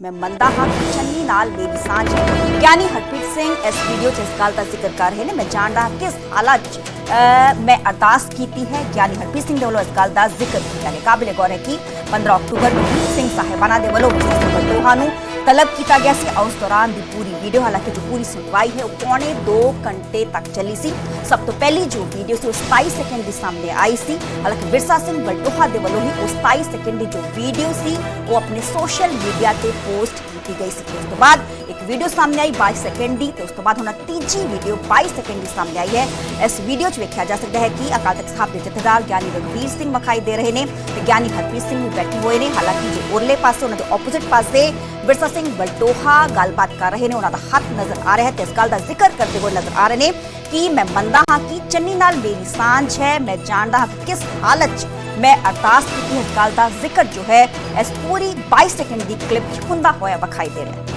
ਮੈਂ ਮੰਨਦਾ ਹਾਂ ਕਿ ਚੰਨੀ ਨਾਲ ਮੇਰੀ ਸਾਂਝ ਹੈ। ਗਿਆਨੀ ਹਰਪ੍ਰੀਤ ਸਿੰਘ ਇਸ ਵੀਡੀਓ 'ਚ ਇਸ ਗੱਲ ਦਾ ਜ਼ਿਕਰ ਕਰ ਰਹੇ ਨੇ। ਮੈਂ ਜਾਣਦਾ ਹਾਂ ਕਿਸ ਹਾਲਤ 'ਚ ਅਹ, ਮੈਂ ਅਰਦਾਸ ਕੀਤੀ ਹੈ। ਗਿਆਨੀ ਹਰਪ੍ਰੀਤ ਸਿੰਘ ਦੇ ਵੱਲੋਂ ਇਸ ਗੱਲ ਦਾ ਜ਼ਿਕਰ ਕੀਤਾ ਹੈ ਕਾਬਿਲ ਗੌਰ ਹੈ ਕਿ 15 ਅਕਤੂਬਰ ਨੂੰ ਵੀਰ ਸਿੰਘ ਸਾਹਿਬਾਨਾ ਦੇ ਵੱਲੋਂ ਵਿਜੇ ਸਿੰਘ ਨੂੰ ਤਲਬ ਕੀਤਾ ਗਿਆ ਸੀ। ਉਸ ਦੌਰਾਨ ਦੀ ਪੂਰੀ ਵੀਡੀਓ ਹਾਲਾਂਕਿ ਜੋ ਪੂਰੀ ਸੁਣਵਾਈ ਹੈ, ਉਹ ਪੌਣੇ 2 ਘੰਟੇ ਤੱਕ ਚੱਲੀ ਸੀ। ਸਭ ਤੋਂ ਪਹਿਲੀ ਜੋ ਵੀਡੀਓ ਸੀ, ਉਹ 27 ਸੈਕਿੰਡ ਦੀ ਸਾਹਮਣੇ ਆਈ ਸੀ। ਹਾਲਾਂਕਿ ਵਿਰਸਾ ਸਿੰਘ ਬਲਟੋਹਾ ਦੇ ਵੱਲੋਂ ਹੀ ਉਹ 27 ਸੈਕਿੰਡ ਦੀ ਜੋ ਵੀਡੀਓ ਸੀ, ਉਹ ਆਪਣੇ ਸੋਸ਼ਲ ਮੀਡੀਆ ਤੇ ਪੋਸਟ ਕੀਤੀ ਗਈ ਸੀ। ਉਸ ਤੋਂ ਬਾਅਦ ਇੱਕ ਵੀਡੀਓ ਸਾਹਮਣੇ ਆਈ 22 ਸੈਕਿੰਡ ਦੀ ਤੇ ਉਸ ਤੋਂ ਬਾਅਦ ਹੁਣ ਤੀਜੀ ਵੀਡੀਓ 22 ਸੈਕਿੰਡ ਦੀ ਸਾਹਮਣੇ ਆਈ ਹੈ ਇਸ ਵੀਡੀਓ 'ਚ ਵੇਖਿਆ ਜਾ ਸਕਦਾ ਹੈ ਕਿ ਅਕਾਲ ਤਖਤ ਸਾਹਿਬ ਦੇ ਜਥੇਦਾਰ ਗਿਆਨੀ ਰਘਵੀਰ ਸਿੰਘ ਵਿਖਾਈ ਦੇ ਰਹੇ ਨੇ ਤੇ ਗਿਆਨੀ ਹਰਪ੍ਰੀਤ ਸਿੰਘ ਵੀ ਬੈਠੇ ਹੋਏ ਨੇ ਹਾਲਾਂਕਿ ਜੋ ਉਰਲੇ ਪਾਸੇ ਉਹਨਾਂ ਦੇ ਆਪੋਜ਼ਿਟ ਪਾਸੇ ਵਿਰਸਾ ਸਿੰਘ ਬਲਟੋਹਾ ਗੱਲਬਾਤ ਕਰ ਰਹੇ ਨੇ ਉਹਨਾਂ ਦਾ ਹੱਥ ਨਜ਼ਰ ਆ ਰਿਹਾ ਹੈ ਤੇ ਇਸ ਗੱਲ ਦਾ ਜ਼ਿਕਰ ਕਰਦੇ ਹੋਏ ਨਜ਼ਰ ਆ ਰਹੇ ਨੇ ਕਿ ਮੈਂ ਮੰਨਦਾ ਹਾਂ ਕਿ ਚੰਨੀ ਨਾਲ ਮੇਰੀ ਸਾਂਝ ਹੈ ਮੈਂ ਜਾਣਦਾ ਹਾਂ ਕਿ ਕਿਸ ਹਾਲਤ 'ਚ ਮੈਂ ਅਰਦਾਸ ਕੀਤੀ ਹੈ ਇਸ ਗੱਲ ਦਾ ਜ਼ਿਕਰ ਜੋ ਹੈ ਇਸ ਪੂਰੀ 22 ਸੈਕਿੰਡ ਦੀ ਕਲਿੱਪ 'ਚ ਹੁੰਦਾ ਹੋਇਆ ਵਿਖਾਈ ਦੇ ਰਿਹਾ ਹੈ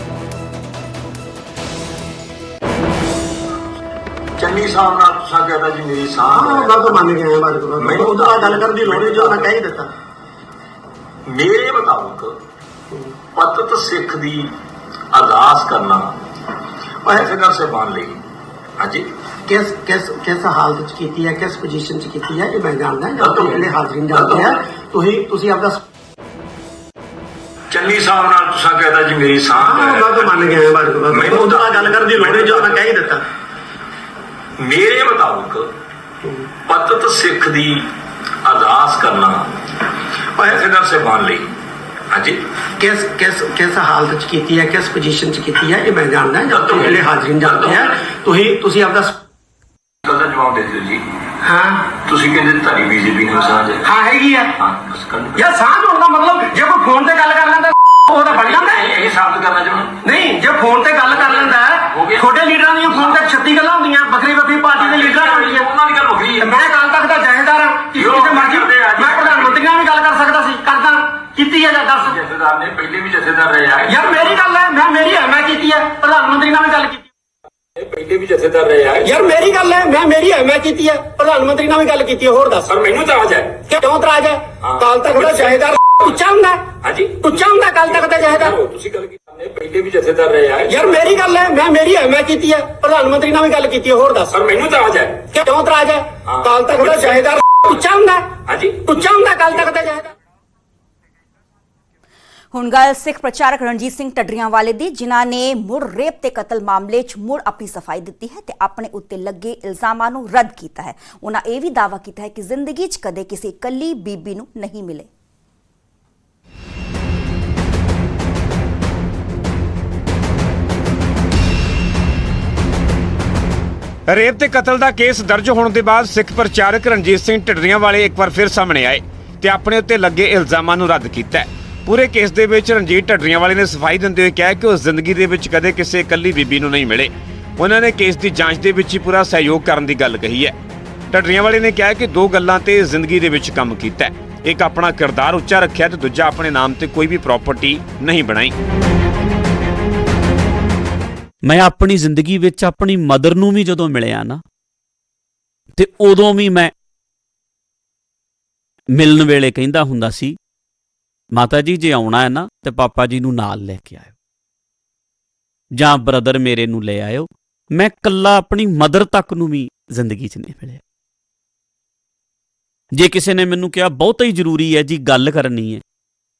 ਚੰਨੀ ਸਾਹਿਬ ਨਾਲ ਤੁਸੀਂ ਕਹਿੰਦਾ ਜੀ ਮੇਰੀ ਸਾਹ ਹਾਂ ਗੱਲ ਤਾਂ ਮੰਨ ਗਏ ਬਾਰੇ ਕੋਲ ਮੈਨੂੰ ਉਹ ਤਾਂ ਗੱਲ ਕਰਨ ਦੀ ਲੋੜ ਨਹੀਂ ਜੋ ਮੈਂ ਕਹਿ ਹੀ ਦਿੱਤਾ। ਮੇਰੇ ਮੁਤਾਬਕ ਪਤਤ ਸਿੱਖ ਦੀ ਅਰਦਾਸ ਕਰਨਾ ਉਹ ਫਿਕਰ ਸੇ ਬਣ ਲਈ। ਹਾਂਜੀ? ਕਿਸ ਕਿਸ ਕਿਸ ਹਾਲਤ ਚ ਕੀਤੀ ਹੈ ਕਿਸ ਪੋਜੀਸ਼ਨ ਚ ਕੀਤੀ ਹੈ ਇਹ ਮੈਂ ਜਾਣਦਾ ਜਦੋਂ ਹੋ ਜਿਹੜੇ ਹਾਜ਼ਰੀਨ ਜਾਣਦੇ ਆ ਤੁਸੀਂ ਤੁਸੀਂ ਆਪਦਾ ਚੰਨੀ ਸਾਹਿਬ ਨਾਲ ਤੁਸੀਂ ਕਹਿੰਦਾ ਜੀ ਮੇਰੀ ਸਾਹ ਤਾਂ ਮੰਨ ਬਾਰੇ ਮੈਨੂੰ ਉਹ ਤਾਂ ਗੱਲ ਕਰਨ ਦੀ ਲੋੜ ਨਹੀਂ ਜੋ ਮੈਂ ਕਹਿ ਹੀ ਦਿੱਤਾ। ਮੇਰੇ ਮੁਤਾਬਕ ਪਤਤ ਸਿੱਖ ਦੀ ਅਰਦਾਸ ਕਰਨਾ ਉਹ ਫਿਕਰ ਸੇ ਬਣ ਲਈ। ਹਾਂਜੀ। ਕਿਸ ਕਿਸ ਕਿਸ ਹਾਲਤ ਚ ਕੀਤੀ ਹੈ ਕਿਸ ਪੋਜੀਸ਼ਨ ਚ ਕੀਤੀ ਹੈ ਇਹ ਮੈਂ ਜਾਣਦਾ ਜਦੋਂ ਜਿਹੜੇ ਹਾਜ਼ਰੀਨ ਜਾਣਦੇ ਆ ਤੁਸੀਂ ਤੁਸੀਂ ਆਪਦਾ ਜਵਾਬ ਦੇ ਦਿਓ ਜੀ। ਹਾਂ। ਤੁਸੀਂ ਕਹਿੰਦੇ ਤੁਹਾਡੀ ਬੀਜੇਪੀ ਨੂੰ ਸਾਂਝ ਹੈ। ਹਾਂ ਹੈਗੀ ਆ। ਯਾਰ ਸਾਂਝ ਹੋਣ ਦਾ ਮਤਲਬ ਜੇ ਕੋਈ ਫੋਨ ਤੇ ਗੱਲ ਕਰ ਲੈਂਦਾ ਉਹ ਤਾਂ ਬਣ ਜਾਂਦਾ। ਇਹ ਸਾਬਤ ਕਰਨਾ ਚਾਹੁੰਦਾ। ਨਹੀਂ ਜੇ ਫੋਨ ਤੇ ਗੱਲ ਕਰ ਲੈਂਦਾ। ਛੋਟੇ ਲੀਡਰਾਂ ਦੀਆਂ ਫੋਨ ਤੇ 36 ਗੱਲਾਂ ਹੁੰਦੀਆਂ। ਵੱਖਰੀ ਵੱਖਰੀ ਪਾਰਟੀ ਦੇ ਲੀਡਰਾਂ ਨਾਲ ਹੁੰਦੀਆਂ ਉਹਨਾਂ ਦੀ ਗੱਲ ਵੱਖਰੀ ਹੈ। ਮੈਂ ਕੱਲ ਤੱਕ ਦਾ ਜਹੇਦਾਰ ਹਾਂ। ਕਿ ਕਿਸੇ ਮਰਜ਼ੀ। ਮੈਂ ਪ੍ਰਧਾਨ ਮੰਤਰੀ ਨਾਲ ਵੀ ਗੱਲ ਕਰ ਸਕਦਾ ਸੀ। ਕਰਦਾ। ਕੀਤੀ ਹੈ ਜਾਂ ਦੱਸ। ਜਥੇਦਾਰ ਨੇ ਪਹਿਲੇ ਵੀ ਜਥੇਦਾਰ ਰਹੇ ਆ। ਯਾਰ ਮੇਰੀ ਗੱਲ ਹੈ ਮੈਂ ਮੇਰੀ ਹੈ ਮੈਂ ਕੀਤੀ ਹੈ। ਪ੍ਰਧਾਨ ਮੰਤਰੀ ਨਾਲ ਵੀ ਗੱਲ ਕੀਤੀ। ਪਹਿਲੇ ਵੀ ਜਥੇਦਾਰ ਰਹੇ ਆ। ਯਾਰ ਮੇਰੀ ਗੱਲ ਹੈ ਮੈਂ ਮੇਰੀ ਹੈ ਮੈਂ ਕੀਤੀ ਹੈ। ਪ੍ਰਧਾਨ ਮੰਤਰੀ ਨਾਲ ਵੀ ਗੱਲ ਕੀਤੀ ਹੈ ਹੋਰ ਦੱਸ। ਪਰ ਮੈਨੂੰ ਤਾਂ ਆਜ ਹੈ। ਕਿਉਂ ਤਰਾਜ ਹੈ? ਹਾਂ। ਕੱਲ ਤੱਕ ਦਾ ਜਹੇਦਾਰ ਉੱਚਾ ਹੁੰਦਾ। ਹੈ। ਹਾਂਜੀ। ਉੱਚਾ ਹੁੰਦਾ ਕੱਲ ਤੱਕ ਦਾ ਜਹੇਦਾਰ ਚਲੋ, ਤੁਸੀਂ ਗੱਲ ਕੀਤੀ। ਨੇ ਪਹਿਲੇ ਵੀ ਜਥੇਦਾਰ ਰਹੇ ਆ। ਯਾਰ ਮੇਰੀ ਗੱਲ ਹੈ ਮੈਂ ਮੇਰੀ ਹੈ ਮੈਂ ਕੀਤੀ ਹੈ ਪ੍ਰਧਾਨ ਮੰਤਰੀ ਨਾਲ ਵੀ ਗੱਲ ਕੀਤੀ ਹੈ ਹੋਰ ਦੱਸ। ਪਰ ਮੈਨੂੰ ਤਾਂ ਆਜ ਹੈ। ਕਿਉਂ ਤਰਾਜ ਹੈ? ਹਾਂ। ਕੱਲ ਤੱਕ ਦਾ ਜਹੇਦਾਰ ਉੱਚਾ ਹੁੰਦਾ ਹੈ। ਹਾਂਜੀ। ਉੱਚਾ ਹੁੰਦਾ ਕੱਲ ਤੱਕ ਦਾ ਜਹੇਦਾਰ ਹੁਣ ਗੱਲ ਸਿੱਖ ਪ੍ਰਚਾਰਕ ਰਣਜੀਤ ਸਿੰਘ ਟੱਡਰੀਆਂ ਵਾਲੇ ਦੀ ਜਿਨ੍ਹਾਂ ਨੇ ਮੁੜ ਰੇਪ ਤੇ ਕਤਲ ਮਾਮਲੇ 'ਚ ਮੁੜ ਆਪਣੀ ਸਫ਼ਾਈ ਦਿੱਤੀ ਹੈ ਤੇ ਆਪਣੇ ਉੱਤੇ ਲੱਗੇ ਇਲਜ਼ਾਮਾਂ ਨੂੰ ਰੱਦ ਕੀਤਾ ਹੈ। ਉਹਨਾਂ ਇਹ ਵੀ ਦਾਅਵਾ ਕੀਤਾ ਹੈ ਕਿ ਜ਼ਿੰਦਗੀ 'ਚ ਕਦੇ ਕਿਸੇ ਇਕੱਲੀ ਬੀਬੀ ਨੂੰ ਨਹੀਂ ਮਿਲੇ। ਰੇਪ ਤੇ ਕਤਲ ਦਾ ਕੇਸ ਦਰਜ ਹੋਣ ਦੇ ਬਾਅਦ ਸਿੱਖ ਪ੍ਰਚਾਰਕ ਰਣਜੀਤ ਸਿੰਘ ਢਿੱਡਰੀਆਂ ਵਾਲੇ ਇੱਕ ਵਾਰ ਫਿਰ ਸਾਹਮਣੇ ਆਏ ਤੇ ਆਪਣੇ ਉੱਤੇ ਲੱਗੇ ਇਲਜ਼ਾਮਾਂ ਨੂੰ ਰੱਦ ਕੀਤਾ ਪੂਰੇ ਕੇਸ ਦੇ ਵਿੱਚ ਰਣਜੀਤ ਢੱਡਰੀਆਂ ਵਾਲੇ ਨੇ ਸਫ਼ਾਈ ਦਿੰਦੇ ਹੋਏ ਕਿਹਾ ਕਿ ਉਹ ਜ਼ਿੰਦਗੀ ਦੇ ਵਿੱਚ ਕਦੇ ਕਿਸੇ ਇਕੱਲੀ ਬੀਬੀ ਨੂੰ ਨਹੀਂ ਮਿਲੇ। ਉਹਨਾਂ ਨੇ ਕੇਸ ਦੀ ਜਾਂਚ ਦੇ ਵਿੱਚ ਹੀ ਪੂਰਾ ਸਹਿਯੋਗ ਕਰਨ ਦੀ ਗੱਲ ਕਹੀ ਹੈ। ਢੱਡਰੀਆਂ ਵਾਲੇ ਨੇ ਕਿਹਾ ਕਿ ਦੋ ਗੱਲਾਂ ਤੇ ਜ਼ਿੰਦਗੀ ਦੇ ਵਿੱਚ ਕੰਮ ਕੀਤਾ ਇੱਕ ਆਪਣਾ ਕਿਰਦਾਰ ਉੱਚਾ ਰੱਖਿਆ ਤੇ ਦੂਜਾ ਆਪਣੇ ਨਾਮ ਤੇ ਕੋਈ ਵੀ ਪ੍ਰਾਪਰਟੀ ਨਹੀਂ ਬਣਾਈ। ਮੈਂ ਆਪਣੀ ਜ਼ਿੰਦਗੀ ਵਿੱਚ ਆਪਣੀ ਮਦਰ ਨੂੰ ਵੀ ਜਦੋਂ ਮਿਲਿਆ ਨਾ, ਤੇ ਉਦੋਂ ਵੀ ਮੈਂ ਮਿਲਣ ਵੇਲੇ ਕਹਿੰਦਾ ਹੁੰਦਾ ਸੀ, ਮਾਤਾ ਜੀ, ਜੇ ਆਉਣਾ ਹੈ ਨਾ, ਤੇ ਪਾਪਾ ਜੀ ਨੂੰ ਨਾਲ ਲੈ ਕੇ ਆਇਓ। ਜਾਂ ਬ੍ਰਦਰ ਮੇਰੇ ਨੂੰ ਲੈ ਆਇਓ। ਮੈਂ ਕੱਲਾ ਆਪਣੀ ਮਦਰ ਤੱਕ ਨੂੰ ਵੀ ਜ਼ਿੰਦਗੀ 'ਚ ਨਹੀਂ ਮਿਲਿਆ। ਜੇ ਕਿਸੇ ਨੇ ਮੈਨੂੰ ਕਿਹਾ, ਬਹੁਤਾ ਹੀ ਜ਼ਰੂਰੀ ਹੈ ਜੀ, ਗੱਲ ਕਰਨੀ ਹੈ,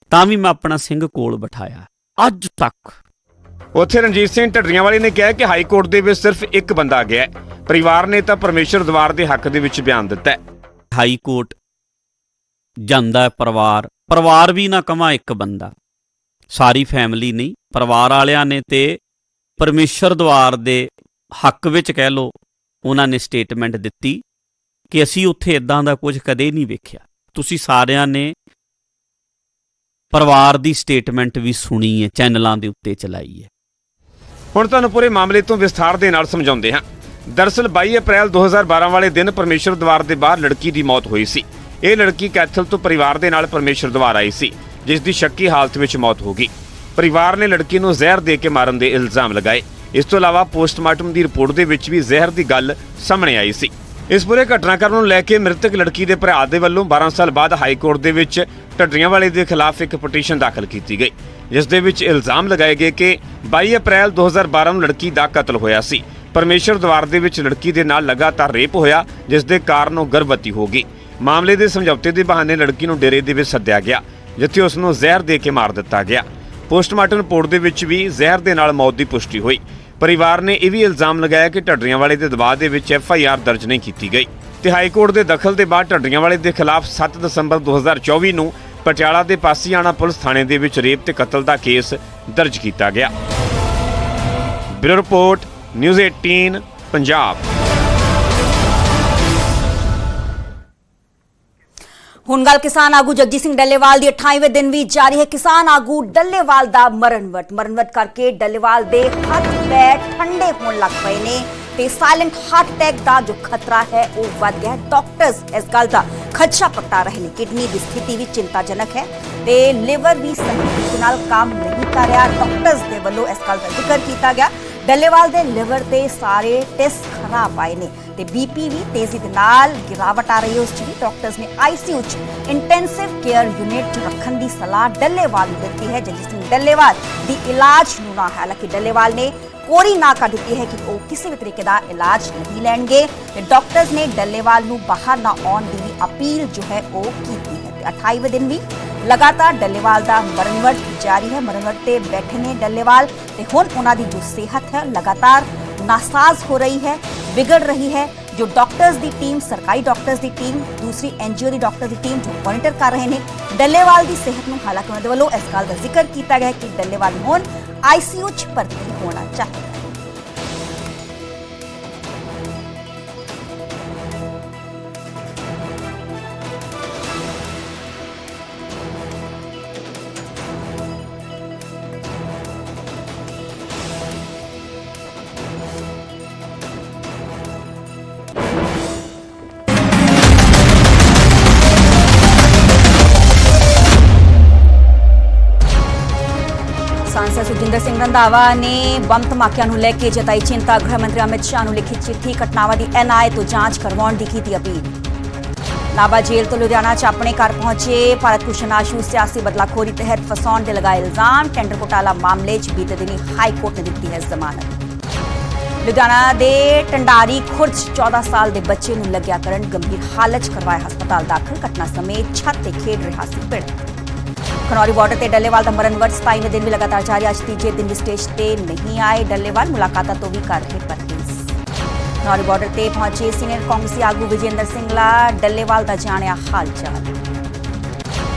ਤਾਂ ਵੀ ਮੈਂ ਆਪਣਾ ਸਿੰਘ ਕੋਲ ਬਿਠਾਇਆ। ਅੱਜ ਤੱਕ ਉੱਥੇ ਰਣਜੀਤ ਸਿੰਘ ਢੱਡਰੀਆਂ ਵਾਲੇ ਨੇ ਕਿਹਾ ਕਿ ਹਾਈ ਕੋਰਟ ਦੇ ਵਿੱਚ ਸਿਰਫ ਇੱਕ ਬੰਦਾ ਗਿਆ ਹੈ। ਪਰਿਵਾਰ ਨੇ ਤਾਂ ਪਰਮੇਸ਼ਰ ਦਵਾਰ ਦੇ ਹੱਕ ਦੇ ਵਿੱਚ ਬਿਆਨ ਦਿੱਤਾ ਹੈ। ਹਾਈ ਕੋਰਟ ਜਾਂਦਾ ਹੈ ਪਰਿਵਾਰ ਪਰਿਵਾਰ ਵੀ ਨਾ ਕਮਾ ਇੱਕ ਬੰਦਾ। ਸਾਰੀ ਫੈਮਿਲੀ ਨਹੀਂ, ਪਰਿਵਾਰ ਵਾਲਿਆਂ ਨੇ ਤੇ ਪਰਮੇਸ਼ਰ ਦਵਾਰ ਦੇ ਹੱਕ ਵਿੱਚ ਕਹਿ ਲੋ ਉਹਨਾਂ ਨੇ ਸਟੇਟਮੈਂਟ ਦਿੱਤੀ ਕਿ ਅਸੀਂ ਉੱਥੇ ਇਦਾਂ ਦਾ ਕੁਝ ਕਦੇ ਨਹੀਂ ਵੇਖਿਆ। ਤੁਸੀਂ ਸਾਰਿਆਂ ਨੇ ਪਰਿਵਾਰ ਦੀ ਸਟੇਟਮੈਂਟ ਵੀ ਸੁਣੀ ਹੈ, ਚੈਨਲਾਂ ਦੇ ਉੱਤੇ ਚਲਾਈ ਹੈ। ਹੁਣ ਤੁਹਾਨੂੰ ਪੂਰੇ ਮਾਮਲੇ ਤੋਂ ਵਿਸਥਾਰ ਦੇ ਨਾਲ ਸਮਝਾਉਂਦੇ ਹਾਂ। ਦਰਸਲ 22 ਅਪ੍ਰੈਲ 2012 ਵਾਲੇ ਦਿਨ ਪਰਮੇਸ਼ਰ ਦਵਾਰ ਦੇ ਬਾਹਰ ਲੜਕੀ ਦੀ ਮੌਤ ਹੋਈ ਸੀ। ਇਹ ਲੜਕੀ ਕੈਥਲ ਤੋਂ ਪਰਿਵਾਰ ਦੇ ਨਾਲ ਪਰਮੇਸ਼ਰ ਦਵਾਰ ਆਈ ਸੀ, ਜਿਸ ਦੀ ਸ਼ੱਕੀ ਹਾਲਤ ਵਿੱਚ ਮੌਤ ਹੋ ਗਈ। ਪਰਿਵਾਰ ਨੇ ਲੜਕੀ ਨੂੰ ਜ਼ਹਿਰ ਦੇ ਕੇ ਮਾਰਨ ਦੇ ਇਲਜ਼ਾਮ ਲਗਾਏ। ਇਸ ਤੋਂ ਇਲਾਵਾ ਪੋਸਟਮਾਰਟਮ ਦੀ ਰਿਪੋਰਟ ਦੇ ਵਿੱਚ ਵੀ ਜ਼ਹਿਰ ਦੀ ਗੱਲ ਸਾਹਮਣੇ ਆਈ ਸੀ। ਇਸ ਪੂਰੇ ਘਟਨਾਕ੍ਰਮ ਨੂੰ ਲੈ ਕੇ ਮ੍ਰਿਤਕ ਲੜਕੀ ਦੇ ਭਰਾ ਦੇ ਵੱਲੋਂ 12 ਸਾਲ ਬਾਅਦ ਹਾਈ ਕੋਰਟ ਦੇ ਵਿੱਚ ਢੱਡਰੀਆਂ ਵਾਲੇ ਦੇ ਖਿਲਾਫ ਇੱਕ ਪਟੀਸ਼ਨ ਦਾਖਲ ਕੀਤੀ ਗਈ, ਜਿਸ ਦੇ ਵਿੱਚ ਇਲਜ਼ਾਮ ਲਗਾਏ ਗਏ ਕਿ 22 ਅਪ੍ਰੈਲ 2012 ਨੂੰ ਲੜਕੀ ਦਾ ਕਤਲ ਹੋਇਆ ਸੀ। ਪਰਮੇਸ਼ਰ ਦਵਾਰ ਦੇ ਵਿੱਚ ਲੜਕੀ ਦੇ ਨਾਲ ਲਗਾਤਾਰ ਰੇਪ ਹੋਇਆ, ਜਿਸ ਦੇ ਕਾਰਨ ਉਹ ਗਰਭਵਤੀ ਹੋ ਗਈ। ਮਾਮਲੇ ਦੇ ਸਮਝੌਤੇ ਦੇ ਬਹਾਨੇ ਲੜਕੀ ਨੂੰ ਡੇਰੇ ਦੇ ਵਿੱਚ ਸੱਦਿਆ ਗਿਆ, ਜਿੱਥੇ ਉਸ ਨੂੰ ਜ਼ਹਿਰ ਦੇ ਕੇ ਮਾਰ ਦਿੱਤਾ ਗਿਆ। ਪੋਸਟਮਾਰਟਮ ਰਿਪੋਰਟ ਦੇ ਵਿੱਚ ਵੀ ਜ਼ਹਿਰ ਦੇ ਨਾਲ ਮੌਤ ਦੀ ਪੁਸ਼ਟੀ ਹੋਈ। ਪਰਿਵਾਰ ਨੇ ਇਹ ਵੀ ਇਲਜ਼ਾਮ ਲਗਾਇਆ ਕਿ ਢੱਡਰੀਆਂ ਵਾਲੇ ਦੇ ਦਬਾਅ ਦੇ ਵਿੱਚ ਐਫ ਆਈ ਆਰ ਦਰਜ ਨਹੀਂ ਕੀਤੀ ਗਈ। ਤੇ ਹਾਈ ਕੋਰਟ ਦੇ ਦਖਲ ਦੇ ਬਾਅਦ ਢੱਡਰੀਆਂ ਵਾਲੇ ਦੇ ਖਿਲਾਫ 7 ਦਸੰਬਰ 2024 ਨੂੰ ਪਟਿਆਲਾ ਦੇ ਪਾਸੀਆਣਾ ਪੁਲਿਸ ਥਾਣੇ ਦੇ ਵਿੱਚ ਰੇਪ ਤੇ ਕਤਲ ਦਾ ਕੇਸ ਦਰਜ ਕੀਤਾ ਗਿਆ। Bureau report, news 18 Punjab. ਹੁਣ ਗੱਲ ਕਿਸਾਨ ਆਗੂ ਜਗਜੀਤ ਸਿੰਘ ਡੱਲੇਵਾਲ ਦੀ 28ਵੇਂ ਦਿਨ ਵੀ ਜਾਰੀ ਹੈ। ਕਿਸਾਨ ਆਗੂ ਡੱਲੇਵਾਲ ਦਾ ਮਰਨਵਟ ਮਰਨਵਟ ਕਰਕੇ ਡੱਲੇਵਾਲ ਦੇ ਹੱਥ ਪੈਰ ਠੰਡੇ ਹੋਣ ਲੱਗ ਪਏ ਨੇ ਤੇ ਸਾਇਲੈਂਟ ਹਾਰਟ ਅਟੈਕ ਦਾ ਜੋ ਖਤਰਾ ਹੈ, ਉਹ ਵੱਧ ਗਿਆ ਹੈ। ਡਾਕਟਰਸ ਇਸ ਗੱਲ ਦਾ ਖਦਸ਼ਾ ਪ੍ਰਗਟਾ ਰਹੇ ਨੇ। ਕਿਡਨੀ ਦੀ ਸਥਿਤੀ ਵੀ ਚਿੰਤਾਜਨਕ ਹੈ ਤੇ ਲਿਵਰ ਵੀ ਸਹੀ ਤਰੀਕੇ ਨਾਲ ਕੰਮ ਨਹੀਂ ਕਰ ਰਿਹਾ। ਡਾਕਟਰਸ ਦੇ ਵੱਲੋਂ ਇਸ ਗੱਲ ਦਾ ਜ਼ਿਕਰ ਕੀਤਾ ਗਿਆ। ਡੱਲੇਵਾਲ ਦੇ ਲਿਵਰ ਤੇ ਸਾਰੇ ਟੈਸਟ ਖਰਾਬ ਆਏ ਨੇ। ਤੇ ਬੀਪੀ ਵੀ ਤੇਜ਼ੀ ਦੇ ਨਾਲ ਗਿਰਾਵਟ ਆ ਰਹੀ ਹੈ ਉਸ 'ਚ ਵੀ। ਡਾਕਟਰਸ ਨੇ ਆਈਸੀਯੂ 'ਚ ਇੰਟੈਂਸਿਵ ਕੇਅਰ ਯੂਨਿਟ 'ਚ ਰੱਖਣ ਦੀ ਸਲਾਹ ਡੱਲੇਵਾਲ ਨੂੰ ਦਿੱਤੀ ਹੈ ਜਗਜੀਤ ਸਿੰਘ ਡੱਲੇਵਾਲ ਦੀ ਇਲਾਜ ਨੂੰ ਨਾ ਹਾਲਾਂਕਿ ਡੱਲੇਵਾਲ ਨੇ ਕੋਰੀ ਨਾ ਕਰ ਦਿੱਤੀ ਹੈ ਕਿ ਉਹ ਕਿਸੇ ਵੀ ਤਰੀਕੇ ਦਾ ਇਲਾਜ ਨਹੀਂ ਲੈਣਗੇ। ਤੇ ਡਾਕਟਰਸ ਨੇ ਡੱਲੇਵਾਲ ਨੂੰ ਬਾਹਰ ਨਾ ਆਉਣ ਦੀ ਵੀ ਅਪੀਲ ਜੋ ਹੈ ਉਹ ਕੀਤੀ ਹੈ। ਤੇ 28ਵੇਂ ਦਿਨ ਵੀ ਲਗਾਤਾਰ ਡੱਲੇਵਾਲ ਦਾ ਮਰਨਵਟ ਜਾਰੀ ਹੈ। ਮਰਨਵਟ ਤੇ ਬੈਠੇ ਨੇ ਡੱਲੇਵਾਲ ਤੇ ਹੁਣ ਉਹਨਾਂ ਦੀ ਜੋ ਸਿਹਤ ਹੈ, ਲਗਾਤਾਰ ਨਾਸਾਜ਼ ਹੋ ਰਹੀ ਹੈ ਵਿਗੜ ਰਹੀ ਹੈ ਜੋ ਡਾਕਟਰਸ ਦੀ ਟੀਮ ਸਰਕਾਰੀ ਡਾਕਟਰਸ ਦੀ ਟੀਮ ਦੂਸਰੀ ਐਨਜੀਓ ਦੀ ਡਾਕਟਰ ਦੀ ਟੀਮ ਜੋ ਮੋਨੀਟਰ ਕਰ ਰਹੇ ਨੇ ਡੱਲੇਵਾਲ ਦੀ ਸਿਹਤ ਨੂੰ ਹਾਲਾਂਕਿ ਉਹਨਾਂ ਦੇ ਵੱਲੋਂ ਇਸ ਗੱਲ ਦਾ ਜ਼ਿਕਰ ਕੀਤਾ ਗਿਆ ਕਿ ਡੱਲੇਵਾਲ ਹੁਣ ਆਈਸੀਯੂ 'ਚ ਭਰਤੀ ਹੋਣਾ ਚਾਹੀਦਾ ਹੈ ਸਿੰਘ ਰੰਧਾਵਾ ਨੇ ਬੰਬ ਧਮਾਕਿਆਂ ਨੂੰ ਲੈ ਕੇ ਜਤਾਈ ਚਿੰਤਾ। ਗ੍ਰਹਿ ਮੰਤਰੀ ਅਮਿਤ ਸ਼ਾਹ ਨੂੰ ਲਿਖੀ ਚਿੱਠੀ, ਘਟਨਾਵਾਂ ਦੀ ਐਨਆਈਏ ਤੋਂ ਜਾਂਚ ਕਰਵਾਉਣ ਦੀ ਕੀਤੀ ਅਪੀਲ। ਨਾਭਾ ਜੇਲ੍ਹ ਤੋਂ ਲੁਧਿਆਣਾ 'ਚ ਆਪਣੇ ਘਰ ਪਹੁੰਚੇ ਭਾਰਤ ਭੂਸ਼ਣ ਆਸ਼ੂ, ਸਿਆਸੀ ਬਦਲਾਖੋਰੀ ਤਹਿਤ ਫਸਾਉਣ ਦੇ ਲਗਾਏ ਇਲਜ਼ਾਮ, ਟੈਂਡਰ ਘੁਟਾਲਾ ਮਾਮਲੇ 'ਚ ਬੀਤੇ ਦਿਨੀ ਹਾਈ ਕੋਰਟ ਨੇ ਦਿੱਤੀ ਹੈ ਜ਼ਮਾਨਤ। ਲੁਧਿਆਣਾ ਦੇ ਟੰਡਾਰੀ ਖੁਰਦ 'ਚ 14 ਸਾਲ ਦੇ ਬੱਚੇ ਨੂੰ ਲੱਗਿਆ ਕਰਨ ਗੰਭੀਰ ਹਾਲਤ 'ਚ ਕਰਵਾਇਆ ਹਸਪਤਾਲ ਦਾਖਲ, ਘਟਨਾ ਸਮੇਂ ਛੱਤ ਤੇ ਖੇਡ ਰਿਹਾ ਸੀ ਪਿੰਡ। ਖਨੌਰੀ ਬਾਰਡਰ ਤੇ ਡੱਲੇਵਾਲ ਦਾ ਮਰਨਵਟ 27ਵੇਂ ਦਿਨ ਵੀ ਲਗਾਤਾਰ ਜਾਰੀ ਅੱਜ ਤੀਜੇ ਦਿਨ ਵੀ ਸਟੇਜ ਤੇ ਨਹੀਂ ਆਏ ਡੱਲੇਵਾਲ ਮੁਲਾਕਾਤਾਂ ਤੋਂ ਵੀ ਕਰ ਰਹੇ ਪਰਹੇਜ਼ ਖਨੌਰੀ ਬਾਰਡਰ ਤੇ ਪਹੁੰਚੇ ਸੀਨੀਅਰ ਕਾਂਗਰਸੀ ਆਗੂ ਵਿਜੇਂਦਰ ਸਿੰਘਲਾ ਡੱਲੇਵਾਲ ਦਾ ਜਾਣਿਆ ਹਾਲ ਚਾਲ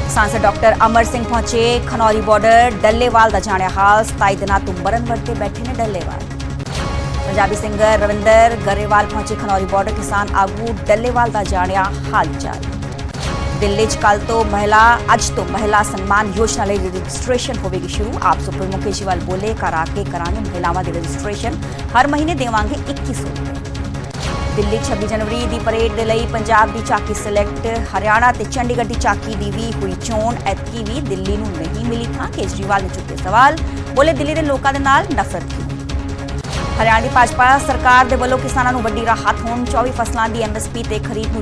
ਸਾਂਸਦ ਡਾਕਟਰ ਅਮਰ ਸਿੰਘ ਪਹੁੰਚੇ ਖਨੌਰੀ ਬਾਰਡਰ ਡੱਲੇਵਾਲ ਦਾ ਜਾਣਿਆ ਹਾਲ 27 ਦਿਨਾਂ ਤੋਂ ਮਰਨਵਰ ਤੇ ਬੈਠੇ ਨੇ ਡੱਲੇਵਾਲ ਪੰਜਾਬੀ ਸਿੰਗਰ ਰਵਿੰਦਰ ਗਰੇਵਾਲ ਪਹੁੰਚੇ ਖਨੌਰੀ ਬਾਰਡਰ ਕਿਸਾਨ ਆਗੂ ਡੱਲੇਵਾਲ ਦਾ ਜਾਣਿਆ ਹਾਲ ਚਾਲ ਦਿੱਲੀ 'ਚ ਕੱਲ ਤੋਂ ਮਹਿਲਾ, ਅੱਜ ਤੋਂ ਮਹਿਲਾ ਸਨਮਾਨ ਯੋਜਨਾ ਲਈ ਰਜਿਸਟ੍ਰੇਸ਼ਨ ਹੋਵੇਗੀ ਸ਼ੁਰੂ। ਆਪ ਸੁਪਰੀਮ ਮੁੱਖ ਕੇਜਰੀਵਾਲ ਬੋਲੇ ਕਰਾ ਕੇ ਕਰਾਂਗੇ ਮਹਿਲਾਵਾਂ ਦੀ ਰਜਿਸਟ੍ਰੇਸ਼ਨ। ਹਰ ਮਹੀਨੇ ਦੇਵਾਂਗੇ 2100 ਰੁਪਏ। ਦਿੱਲੀ 26 ਜਨਵਰੀ ਦੀ ਪਰੇਡ ਦੇ ਲਈ ਪੰਜਾਬ ਦੀ ਚਾਕੀ ਸਿਲੈਕਟ। ਹਰਿਆਣਾ ਤੇ ਚੰਡੀਗੜ੍ਹ ਦੀ ਚਾਕੀ ਦੀ ਵੀ ਹੋਈ ਚੋਣ। ਐਤਕੀ ਵੀ ਦਿੱਲੀ ਨੂੰ ਨਹੀਂ ਮਿਲੀ ਥਾਂ। ਕੇਜਰੀਵਾਲ ਨੇ ਚੁੱਕੇ ਸਵਾਲ। ਬੋਲੇ ਦਿੱਲੀ ਦੇ ਲੋਕਾਂ ਦੇ ਨਾਲ ਨਫ਼ਰਤ ਕਿਉਂ ਹਰਿਆਣਾ ਦੀ ਭਾਜਪਾ ਸਰਕਾਰ ਦੇ ਵੱਲੋਂ ਕਿਸਾਨਾਂ ਨੂੰ ਵੱਡੀ ਰਾਹਤ ਹੋਣ। 24 ਫਸਲਾਂ ਦੀ ਐਮਐਸਪੀ ਤੇ ਖਰੀਦ ਨੂੰ